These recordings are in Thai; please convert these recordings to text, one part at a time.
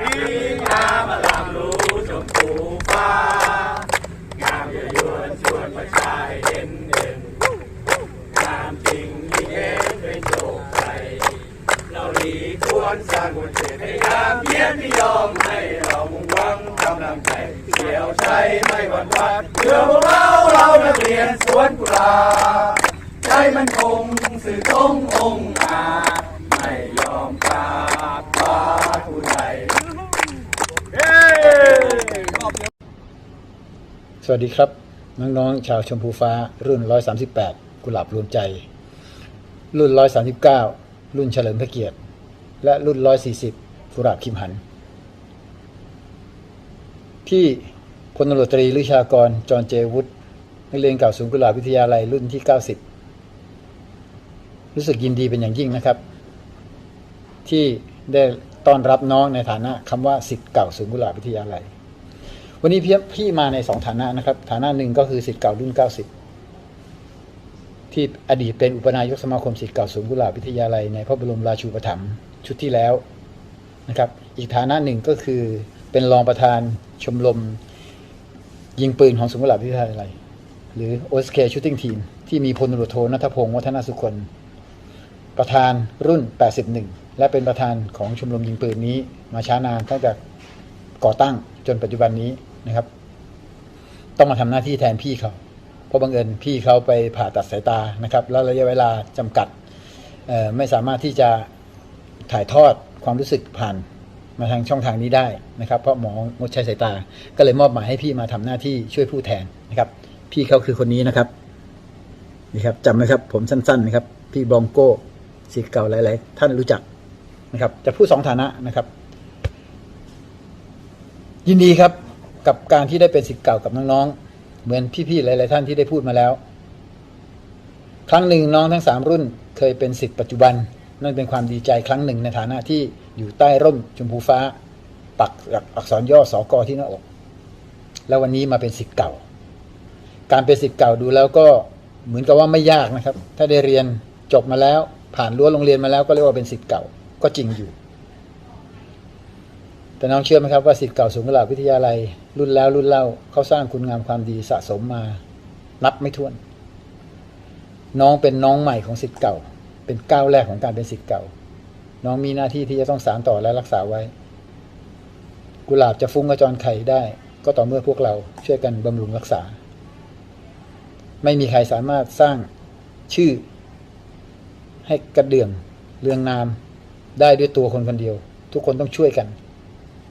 สีงามอลามรู้ชมพูฟ้างามเยอะยวนชวนประชาให้เห็นเด่นงามจริงยิ่งเห็นเป็นโชคใจเราดีควรสร้างบนเจตให้งามเยียนนิยมให้เรามุ่งหวังกำลังใจเสี่ยวใจไม่หวั่นหวั่นเพื่อพวกเราเรานักเรียนสวนกุหลาบใจมันคงสื่อตรงองค์อาจไม่ยอมกราบพาผู้ใด ส วัสดีครับ น้องๆ ชาวชมพูฟ้า รุ่น 138 กุหลาบรวมใจ รุ่น 139 รุ่นเฉลิมพระเกียรติ และรุ่น 140กุหลาบคิมหัน ที่พลตำรวจตรีลือชากรจอนเจวุฒินักเรียนเก่าศูนย์กุหลาบวิทยาลัยรุ่นที่ 90 รู้สึกยินดีเป็นอย่างยิ่งนะครับ ที่ได้ต้อนรับน้องในฐานะคำว่าสิทธิ์เก่าศูนย์กุหลาบวิทยาลัย วันนี้พี่พี่มาในสองฐานะนะครับ ฐานะหนึ่งก็คือสิทธิ์เก่ารุ่น 90 ที่อดีตเป็นอุปนายกสมาคมสิทธิ์เก่าศูนกุหลาบวิทยาลัยในพระบรมราชูปถัมภ์ชุดที่แล้วนะครับ อีกฐานะหนึ่งก็คือเป็นรองประธานชมรมยิงปืนของศูนกุหลาบวิทยาลัย หรือ OSK Shooting Team ที่มีพลตรวจโทนัทพงศ์วัฒนสุคนประธานรุ่น 81 และเป็นประธานของชมรมยิงปืนนี้มาช้านานตั้งแต่ก่อตั้งจนปัจจุบันนี้ นะครับ ต้องมาทำหน้าที่แทนพี่เขาเพราะบังเอิญพี่เขาไปผ่าตัดสายตานะครับ แล้วระยะเวลาจำกัดไม่สามารถที่จะถ่ายทอดความรู้สึกผ่านมาทางช่องทางนี้ได้นะครับ เพราะหมองดใช้สายตา ก็เลยมอบหมายให้พี่มาทำหน้าที่ช่วยผู้แทนนะครับ พี่เขาคือคนนี้นะครับนี่ครับจำไหมครับ ผมสั้นๆนะครับ พี่บองโก้สิทธิ์เก่าหลาย ๆ ท่านรู้จักนะครับ จะพูดสองฐานะนะครับ ยินดีครับ กับการที่ได้เป็นสิทธิ์เก่ากับน้องๆ เหมือนพี่ๆ หลาย ๆ ท่านที่ได้พูดมาแล้ว ครั้งหนึ่งน้องทั้งสามรุ่นเคยเป็นสิทธิ์ปัจจุบัน นั่นเป็นความดีใจครั้งหนึ่งในฐานะที่อยู่ใต้ร่มชมพูฟ้าปักอักษรย่อสอกอที่หน้าอก แล้ววันนี้มาเป็นสิทธิ์เก่า การเป็นสิทธิ์เก่าดูแล้วก็เหมือนกับว่าไม่ยากนะครับ ถ้าได้เรียนจบมาแล้วผ่านรั้วโรงเรียนมาแล้วก็เรียกว่าเป็นสิทธิ์เก่าก็จริงอยู่ แต่น้องเชื่อไหมครับว่าสิทธิ์เก่าสูงกหลาบวิทยาลัย รุ่นแล้วรุ่นเล่าเขาสร้างคุณงามความดีสะสมมา นับไม่ถ้วน น้องเป็นน้องใหม่ของสิทธิ์เก่า เป็นก้าวแรกของการเป็นสิทธิ์เก่า น้องมีหน้าที่ที่จะต้องสานต่อและรักษาไว้ กุหลาบจะฟุ้งกระจรไข่ได้ ก็ต่อเมื่อพวกเราช่วยกันบำรุงรักษา ไม่มีใครสามารถสร้างชื่อ ให้กระเดื่องเรืองนาม ได้ด้วยตัวคนคนเดียว ทุกคนต้องช่วยกัน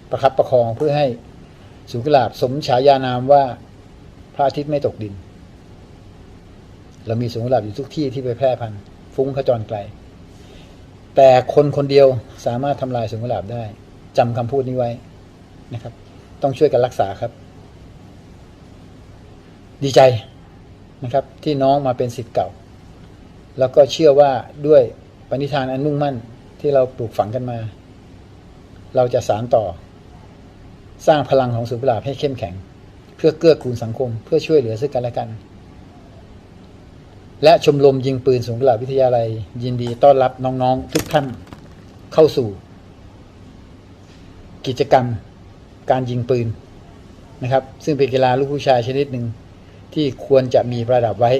ประคับประคองเพื่อให้สูงกุหลาบสมฉายานามว่าพระอาทิตย์ไม่ตกดิน เรามีสูงกุหลาบอยู่ทุกที่ที่ไปแพร่พันธุ์ฟุ้งขจรไกล แต่คนคนเดียวสามารถทำลายสูงกุหลาบได้จำคำพูดนี้ไว้นะครับ ต้องช่วยกันรักษาครับ ดีใจนะครับ ที่น้องมาเป็นสิทธิ์เก่า แล้วก็เชื่อว่าด้วยปณิธานอันมุ่งมั่นที่เราปลูกฝังกันมา เราจะสารต่อ สร้างพลังของสุกุหลาบให้เข้มแข็ง เพื่อเกื้อกูลสังคม เพื่อช่วยเหลือซึ่งกันและกัน และชมรมยิงปืนสงกุหลาบวิทยาลัย ยินดีต้อนรับน้องๆ ทุกท่านเข้าสู่ กิจกรรมการยิงปืนนะครับ ซึ่งเป็นกีฬาลูกผู้ชายชนิดหนึ่งที่ควรจะมีประดับไว้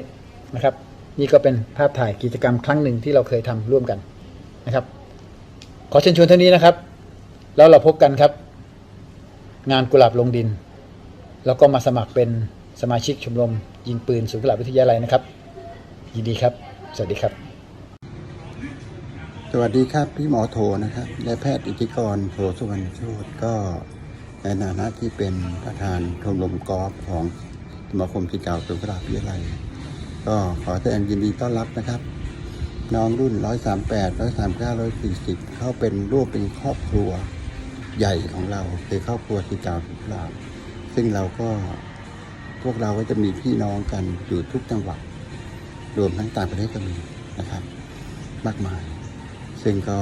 นะครับ นี่ก็เป็นภาพถ่ายกิจกรรมครั้งหนึ่งที่เราเคยทำร่วมกันนะครับ ขอเชิญชวนเท่านี้นะครับ แล้วเราพบกันครับ งานกุหลาบลงดิน แล้วก็มาสมัครเป็นสมาชิกชมรม ยิงปืนศูนย์กุหลาบวิทยาลัยนะครับ ยินดีครับ สวัสดีครับ สวัสดีครับพี่หมอโทนะครับและแพทย์อิทธิกรโทสุวรรณโชตก็ในฐานะที่เป็นประธานชมรมกอล์ฟของสมาคมที่เก่าสุขลาบพิทยาลัย ก็ขอแสดงยินดีต้อนรับนะครับน้องรุ่น 138 139 140 เข้าเป็นร่วมเป็นครอบครัว ใหญ่ของเราคือครอบครัวที่เก่าสุขลาภซึ่งเราก็พวกเราก็จะมีพี่น้องกันอยู่ทุกจังหวัด รวมทั้งต่างประเทศก็มีนะครับ มากมาย ซึ่งก็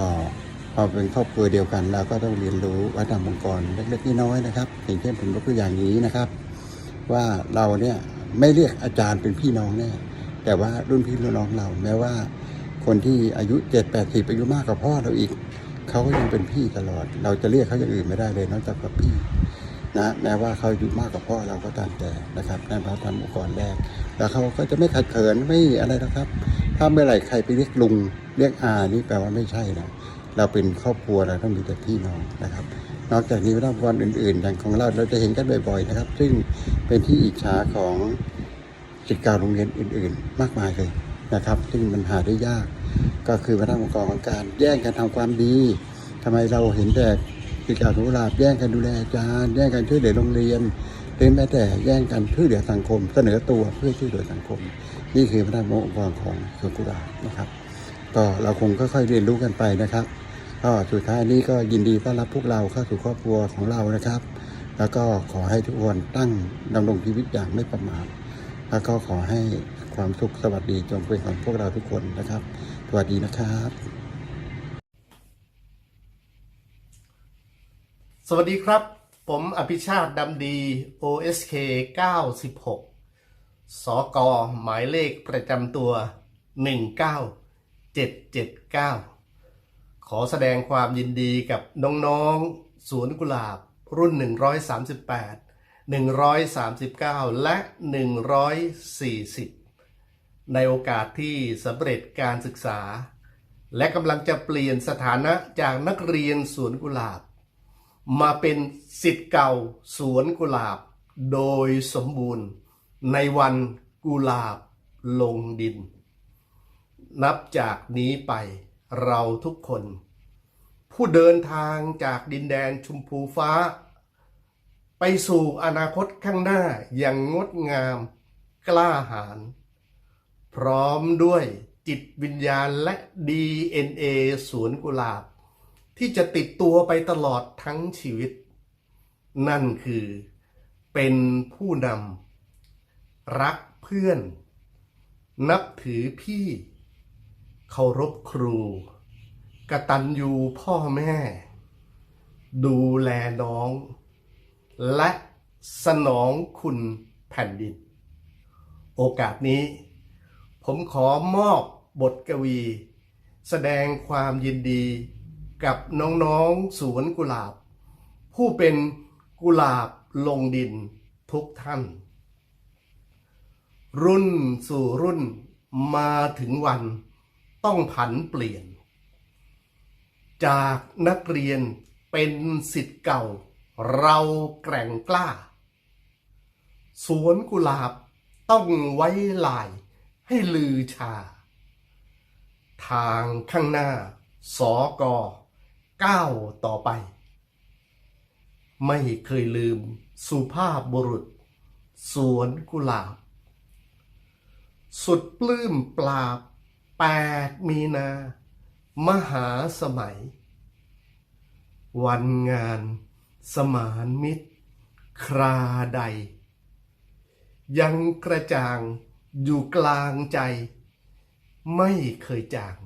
พอเป็นครอบครัวเดียวกัน เราก็ต้องเรียนรู้วัฒนธรรมองค์กรเล็กๆน้อยๆนะครับอย่างเช่นผมยกตัวอย่างนี้นะครับ ว่าเราเนี่ยไม่เรียกอาจารย์เป็นพี่น้องแน่แต่ว่ารุ่นพี่รุ่นน้องเรา แม้ว่าคนที่อายุเจ็ดแปดสิบอายุมากกว่าพ่อเราอีก เขาก็ยังเป็นพี่ตลอด เราจะเรียกเขาอย่างอื่นไม่ได้เลยนอกจากว่าพี่นะแม้ว่าเขาอายู่มากกว่าพ่อเราก็ตามแต่นะครับนั่นพระทำองค์กรแรก แล้วเขาก็จะไม่ขัดเขินไม่อะไรนะครับ ถ้าเมื่อไหร่ใครไปเรียกลุงเรียกอานี่แปลว่าไม่ใช่นะเราเป็นครอบครัวเราต้องมีแต่พี่น้องนะครับ นอกจากนี้พระองค์กรอื่นๆอย่างของเราเราจะเห็นกันบ่อย ๆ นะครับ ซึ่งเป็นที่อิจฉาของกิจการโรงเรียนอื่น ๆ มากมายเลยนะครับ ซึ่งมันหาได้ยาก ก็คือพระองค์กรของการแย่งกันทำความดีทำไมเราเห็นแต่กิจการสุราบแย่งกันดูแลอาจารย์แย่งกันช่วยเหลือโรงเรียนหรือแม้แต่แย่งกันช่วยเหลือสังคม เสนอตัวเพื่อช่วยเหลือสังคม นี่คือพระองค์กรของสวนกุหลาบนะครับก็เราคงค่อยๆเรียนรู้กันไปนะครับก็สุดท้ายนี้ก็ยินดีต้อนรับพวกเราเข้าสู่ครอบครัวของเรานะครับ แล้วก็ขอให้ทุกคนตั้งดำรงชีวิตอย่างไม่ประมาทแล้วก็ขอให้ความสุขสวัสดีจงเป็นของพวกเราทุกคนนะครับ สวัสดีนะครับ สวัสดีครับ ผมอภิชาติดำดี OSK 96 สกหมายเลขประจำตัว 19779 ขอแสดงความยินดีกับน้องๆสวนกุหลาบรุ่น 138 139 และ 140 ในโอกาสที่สำเร็จการศึกษา และกำลังจะเปลี่ยนสถานะจากนักเรียนสวนกุหลาบ มาเป็นสิทธิ์เก่าสวนกุหลาบ โดยสมบูรณ์ ในวันกุหลาบลงดิน นับจากนี้ไปเราทุกคน ผู้เดินทางจากดินแดนชุมพูฟ้า ไปสู่อนาคตข้างหน้าอย่างงดงามกล้าหาญ พร้อมด้วยจิตวิญญาณและ DNA สวนกุหลาบ ที่จะติดตัวไปตลอดทั้งชีวิต นั่นคือเป็นผู้นำรักเพื่อน นับถือพี่ เคารพครู กตัญญูพ่อแม่ ดูแลน้อง และสนองคุณแผ่นดิน โอกาสนี้ ผมขอมอบบทกวี แสดงความยินดีกับน้องๆสวนกุหลาบ ผู้เป็นกุหลาบลงดินทุกท่าน รุ่นสู่รุ่นมาถึงวันต้องผันเปลี่ยน จากนักเรียนเป็นสิทธิ์เก่า เราแกร่งกล้า สวนกุหลาบต้องไว้ลาย ให้ลือชา ทางข้างหน้าสอกอก้าวต่อไป ไม่เคยลืมสุภาพบุรุษ สวนกุหลาบ สุดปลื้มปราบแปดมีนา มหาสมัย วันงานสมานมิตร คราใด ยังกระจ่าง อยู่กลางใจ ไม่เคยจาง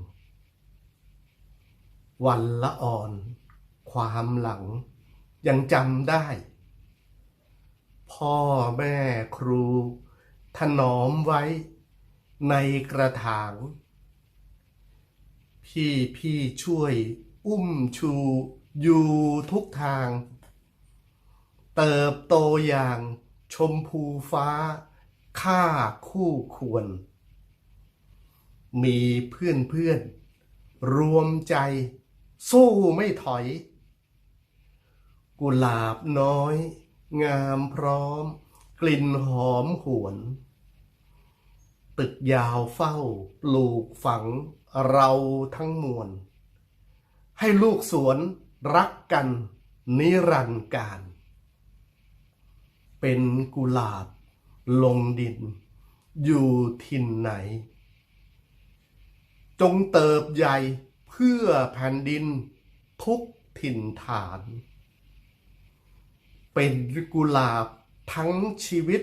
วันละอ่อน ความหลัง ยังจำได้ พ่อแม่ครูถนอมไว้ในกระถาง พี่พี่ช่วยอุ้มชูอยู่ทุกทาง เติบโตอย่างชมพูฟ้า ค่าคู่ควร มีเพื่อนเพื่อนรวมใจ สู้ไม่ถอย กุหลาบน้อย งามพร้อม กลิ่นหอมหวน ตึกยาวเฝ้า ปลูกฝังเราทั้งมวล ให้ลูกสวนรักกัน นิรันดร์การ เป็นกุหลาบ ลงดิน อยู่ถิ่นไหน จงเติบใหญ่เพื่อแผ่นดินทุกถิ่นฐาน เป็นกุหลาบทั้งชีวิต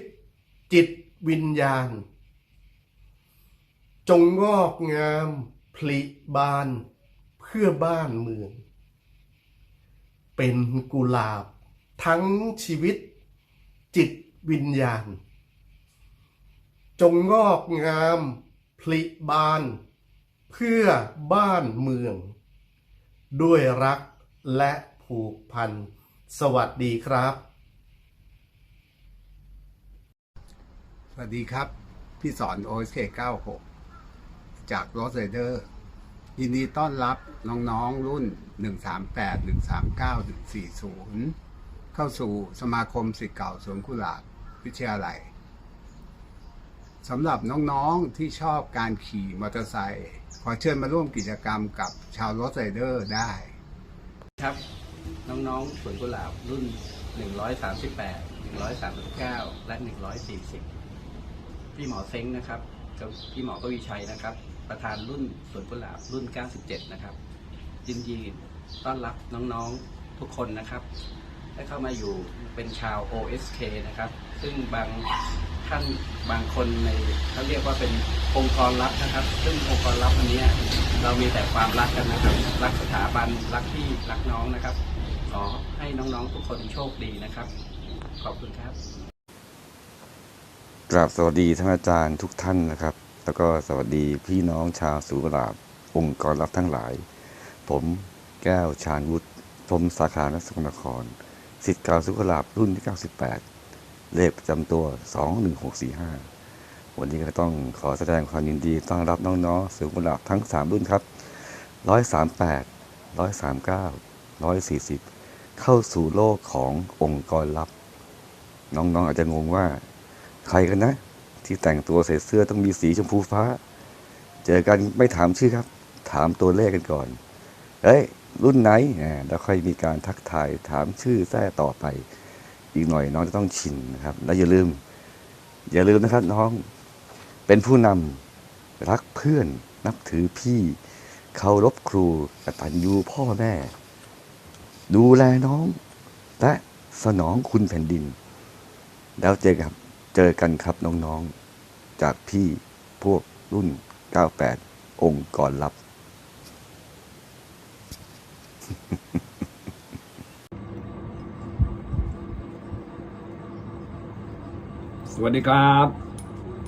จิตวิญญาณ จงงอกงามผลิบานเพื่อบ้านเมือง เป็นกุหลาบทั้งชีวิตจิตวิญญาณ จงงอกงามผลิบาน เพื่อบ้านเมือง ด้วยรักและผูกพัน สวัสดีครับ สวัสดีครับ พี่สอน OSK 96 จาก r o s r a d e r ยินดีต้อนรับน้องๆรุ่น 138 139 140 เข้าสู่สมาคมศิษย์เก่าสวนกุหลาบวิทยาลัย สำหรับน้องๆที่ชอบการขี่มอเตอร์ไซค์ขอเชิญมาร่วมกิจกรรมกับชาว r o s r a d e r ได้ ครับ น้องๆสวนกุหลาบรุ่น 138 139 และ 140 พี่หมอเซ้งนะครับกับพี่หมอกวีชัยนะครับ ประธานรุ่นสวนกุหลาบรุ่น 97 นะครับยินดีต้อนรับน้องๆทุกคนนะครับ ได้เข้ามาอยู่เป็นชาว OSK นะครับ ซึ่งบาง ท่านบางคนในเขาเรียกว่าเป็นองค์กรลับนะครับ ซึ่งองค์กรลับอันนี้เรามีแต่ความรักกันนะครับ รักสถาบันรักพี่รักน้องนะครับ ขอให้น้องๆทุกคนโชคดีนะครับ ขอบคุณครับกราบสวัสดีท่านอาจารย์ทุกท่านนะครับ แล้วก็สวัสดีพี่น้องชาวสุราบองค์กรรับทั้งหลาย ผมแก้วชาญวุฒิพรหมสาขานักสกลนครสิทธิ์เก่าสุขลาบรุ่นที่ 98 เลขประจำตัว 21645 วันนี้ก็ต้องขอแสดงความยินดีต้อนรับน้องๆสุขลาบทั้ง 3 รุ่นครับ 138 139 140 เข้าสู่โลกขององค์กรลับ น้องๆอาจจะงงว่า ใครกันนะ ที่แต่งตัวใส่เสื้อต้องมีสีชมพูฟ้า เจอกันไม่ถามชื่อครับ ถามตัวเลขกันก่อน เอ้ยรุ่นไหน แล้วค่อยมีการทักทายถามชื่อแท้ต่อไป อีกหน่อยน้องจะต้องชินนะครับ แล้วอย่าลืม อย่าลืมนะครับ น้องเป็นผู้นำรักเพื่อน นับถือพี่เคารพครูกตัญญูพ่อแม่ ดูแลน้อง และสนองคุณแผ่นดิน แล้วเจอกับเจอกันครับน้องๆ จากพี่พวกรุ่น 98 องค์กรลับ สวัสดีครับ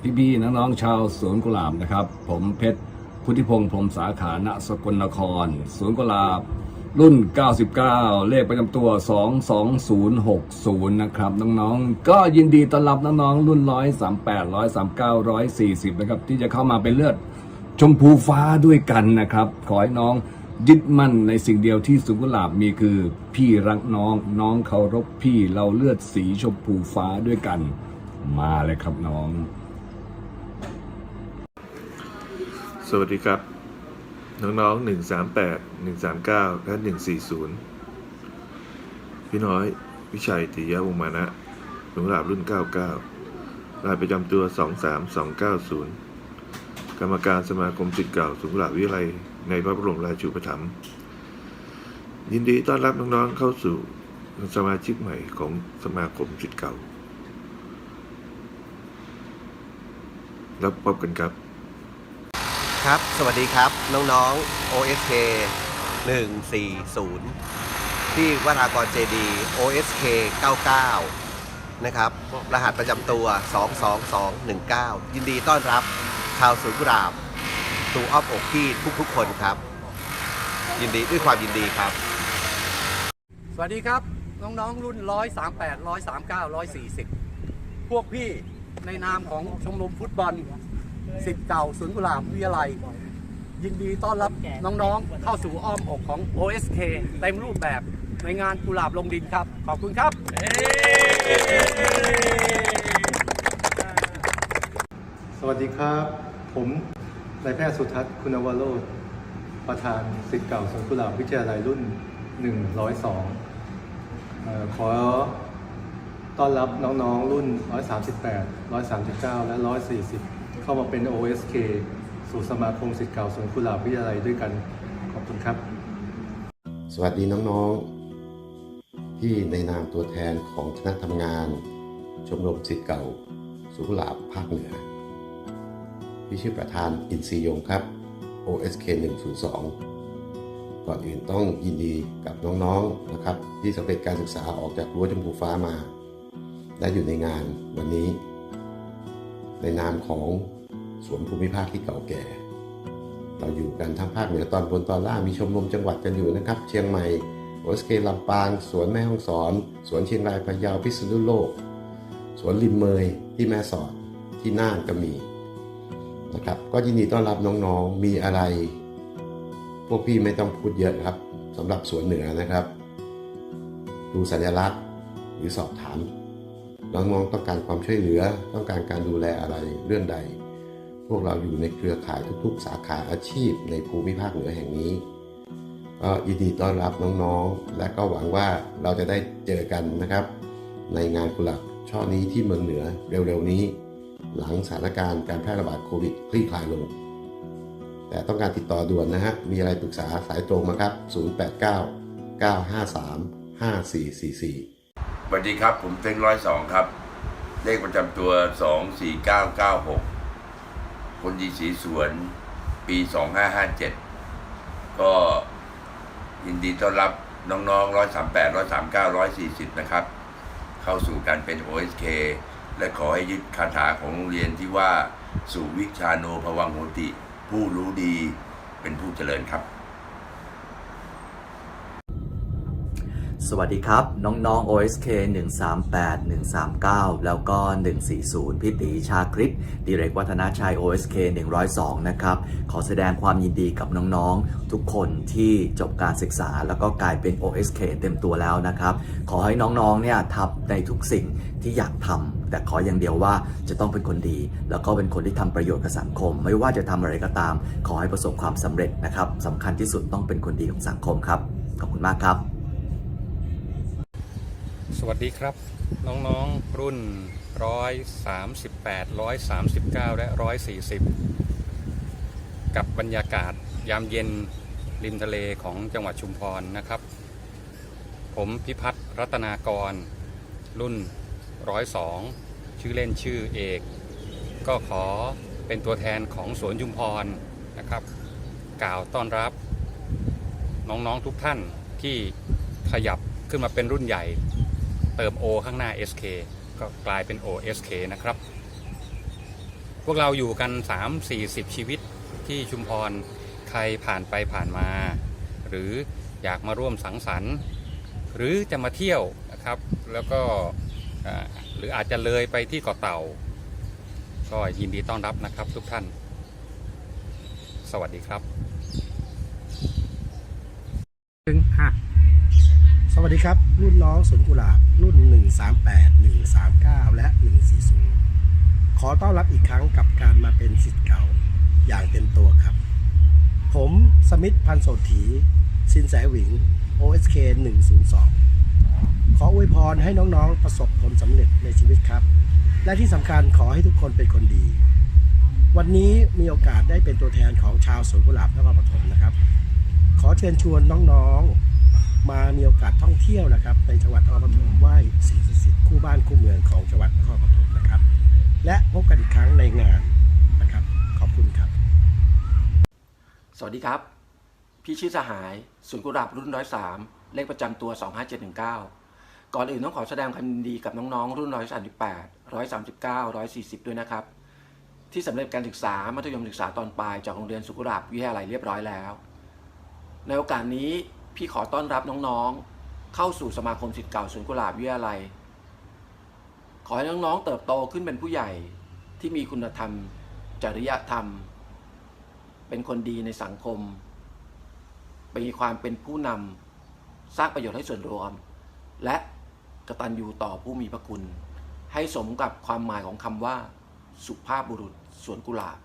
พี่พี่น้องๆชาวสวนกุหลาบนะครับ ผมเพชรพุทธิพงศ์พรมสาขาณสกลนครสวนกุหลาบ รุ่น 99 เลขประจำตัว 22060 นะครับ น้องๆ ก็ยินดีต้อนรับน้องๆ รุ่น 138 139 140 นะครับ ที่จะเข้ามาเป็นเลือดชมพูฟ้าด้วยกันนะครับ ขอให้น้องยึดมั่นในสิ่งเดียวที่สุกุหลาบมีคือ พี่รักน้อง น้องเคารพพี่เราเลือดสีชมพูฟ้าด้วยกัน มาเลยครับน้อง สวัสดีครับ น้องๆหนึ่งสามแปดหนึ่งสามเก้าและหนึ่งสี่ศูนย์พี่น้อย วิชัยติยวงมานะหลวงหลาบรุ่นเก้าเก้ารายประจำตัวสองสามสองเก้าศูนย์กรรมการสมาคมศิษย์เก่าสุขลาวิทยาลัยในพระบรมราชูปถัมภ์ยินดีต้อนรับน้องๆเข้าสู่สมาชิกใหม่ของสมาคมศิษย์เก่า แล้วพบกันครับ ครับ สวัสดีครับ น้องๆ OSK 140 ที่วรากรเจดี OSK 99 นะครับ รหัสประจำตัว 22219 ยินดีต้อนรับชาวสวนกุหลาบสู่ออมอกพี่ทุกๆ คนครับ ยินดีด้วยความยินดีครับ สวัสดีครับ น้องๆ รุ่น 138 139 140 พวกพี่ ในนามของชมรมฟุตบอลสิทธิ์เก่าสวนกุหลาบวิทยาลัย ยินดีต้อนรับน้องๆ เข้าสู่อ้อมอกของ OSK เต็มรูปแบบในงานกุหลาบลงดินครับ ขอบคุณครับสวัสดีครับ ผมนายแพทย์สุทัศน์คุณวโรธประธานศิษย์เก่าสวนกุหลาบวิทยาลัยรุ่น 102เอ่อขอ ต้อนรับน้องๆ รุ่น 138 139 และ 140 เข้ามาเป็น OSK สู่สมาคมศิษย์เก่าสวนกุหลาบวิทยาลัยด้วยกัน ขอบคุณครับ สวัสดีน้องๆ ที่ในนามตัวแทนของคณะทำงาน ชมรมศิษย์เก่าสุขุลาบภาคเหนือที่ชื่อประธานอินทรียงครับ OSK 102 ก่อนอื่นต้องยินดีกับน้องๆนะครับ ที่สำเร็จการศึกษาออกจากรั้วชมพูฟ้ามา และอยู่ในงานวันนี้ ในนามของสวนภูมิภาคที่เก่าแก่ เราอยู่กันทั้งภาคเหนือตอนบนตอนล่างมีชมรมจังหวัดกันอยู่นะครับ เชียงใหม่โอสเคลำปางสวนแม่ฮ่องสอน สวนเชียงรายพะเยาพิษณุโลก สวนริมเมยที่แม่สอดที่น่านก็มีนะครับก็ยินดีต้อนรับน้องๆ มีอะไร พวกพี่ไม่ต้องพูดเยอะครับสำหรับสวนเหนือนะครับ ดูสัญลักษณ์หรือสอบถาม น้องๆต้องการความช่วยเหลือ ต้องการการดูแลอะไรเรื่องใด พวกเราอยู่ในเครือข่ายทุกๆ สาขาอาชีพในภูมิภาคเหนือแห่งนี้ก็ยินดีต้อนรับน้องๆ และก็หวังว่าเราจะได้เจอกันนะครับ ในงานกุหลาบช่อนี้ที่เมืองเหนือเร็วๆนี้ หลังสถานการณ์การแพร่ระบาดโควิดคลี่คลายลง แต่ต้องการติดต่อด่วนนะฮะ มีอะไรปรึกษาสายตรงมาครับ 089 953 5444 สวัสดีครับ ผมเต็งร้อยสองครับ เลขประจำตัวสองสี่เก้าเก้าหกคนดีสีสวน ปีสองห้าห้าเจ็ดก็ยินดีต้อนรับน้องๆร้อยสามแปดร้อยสามเก้าร้อยสี่สิบนะครับ เข้าสู่การเป็น OSK และขอให้ยึดคาถาของโรงเรียนที่ว่าสู่วิชาโนภวังโหติ ผู้รู้ดีเป็นผู้เจริญครับ สวัสดีครับ น้องๆ OSK 138 139 แล้วก็ 140 พี่ตีชาคริตดิเรกวัฒนาชัย OSK 102 นะครับ ขอแสดงความยินดีกับน้องๆ ทุกคนที่จบการศึกษาแล้วก็กลายเป็น OSK เต็มตัวแล้วนะครับ ขอให้น้องๆ เนี่ยทำในทุกสิ่งที่อยากทำแต่ขออย่างเดียวว่าจะต้องเป็นคนดี แล้วก็เป็นคนที่ทำประโยชน์กับสังคม ไม่ว่าจะทำอะไรก็ตาม ขอให้ประสบความสำเร็จนะครับสำคัญที่สุดต้องเป็นคนดีของสังคมครับ ขอบคุณมากครับ สวัสดีครับ น้องๆรุ่น 138 139 และ 140 กับบรรยากาศยามเย็นริมทะเลของจังหวัดชุมพรนะครับ ผมพิพัฒน์รัตนากร รุ่น 102 ชื่อเล่นชื่อเอก ก็ขอเป็นตัวแทนของสวนชุมพรนะครับ กล่าวต้อนรับน้องๆทุกท่านที่ขยับขึ้นมาเป็นรุ่นใหญ่ เติม O ข้างหน้า SK ก็กลายเป็น OSK นะครับ พวกเราอยู่กัน 3-40 ชีวิตที่ชุมพร ใครผ่านไปผ่านมา หรืออยากมาร่วมสังสรรค์ หรือจะมาเที่ยวนะครับ แล้วก็อ่าหรืออาจจะเลยไปที่เกาะเต่า ก็ยินดีต้อนรับนะครับทุกท่าน สวัสดีครับส วัสดีครับ รุ่นน้องสวนกุหลาบ รุ่น 138 139 และ 140 ขอต้อนรับอีกครั้งกับการมาเป็นสิทธิ์เก่าอย่างเต็มตัวครับ ผมสมิธพันธ์โสถีสินแสหวิง OSK 102 ขออวยพรให้น้องๆ ประสบผลสำเร็จในชีวิตครับ และที่สำคัญขอให้ทุกคนเป็นคนดี วันนี้มีโอกาสได้เป็นตัวแทนของชาวสวนกุหลาบนครปฐมนะครับ ขอเชิญชวนน้องๆมามีโอ กาสท่องเที่ยวนะครับในจังหวัดนครปฐมไหว้สิ่งศักดิ์สิทธิ์คู่บ้านคู่เมืองของจังหวัดนครปฐมนะครับ และพบกันอีกครั้งในงานนะครับ ขอบคุณครับ สวัสดีครับ พี่ชื่อสหายศูนย์กุหลาบรุ่นร้อยสามเลขประจำตัว 25719 ก่อนอื่นต้องขอแสดงความยินดีกับน้องๆ รุ่น 138 139 140 ด้วยนะครับ ที่สำเร็จการศึกษามัธยมศึกษาตอนปลายจากโรงเรียนสุกุหลาบวิทยาลัยเรียบร้อยแล้ว ในโอกาสนี้พี่ขอต้อนรับน้องๆ เข้าสู่สมาคมศิษย์เก่าศูนกุหลาบวิทยาลัย ขอให้น้องๆเติบโตขึ้นเป็นผู้ใหญ่ที่มีคุณธรรม จริยธรรม เป็นคนดีในสังคม มีความเป็นผู้นำสร้างประโยชน์ให้ส่วนรวม และกตัญญูต่อผู้มีพระคุณ ให้สมกับความหมายของคำว่า สุภาพบุรุษสวนกุหลาบ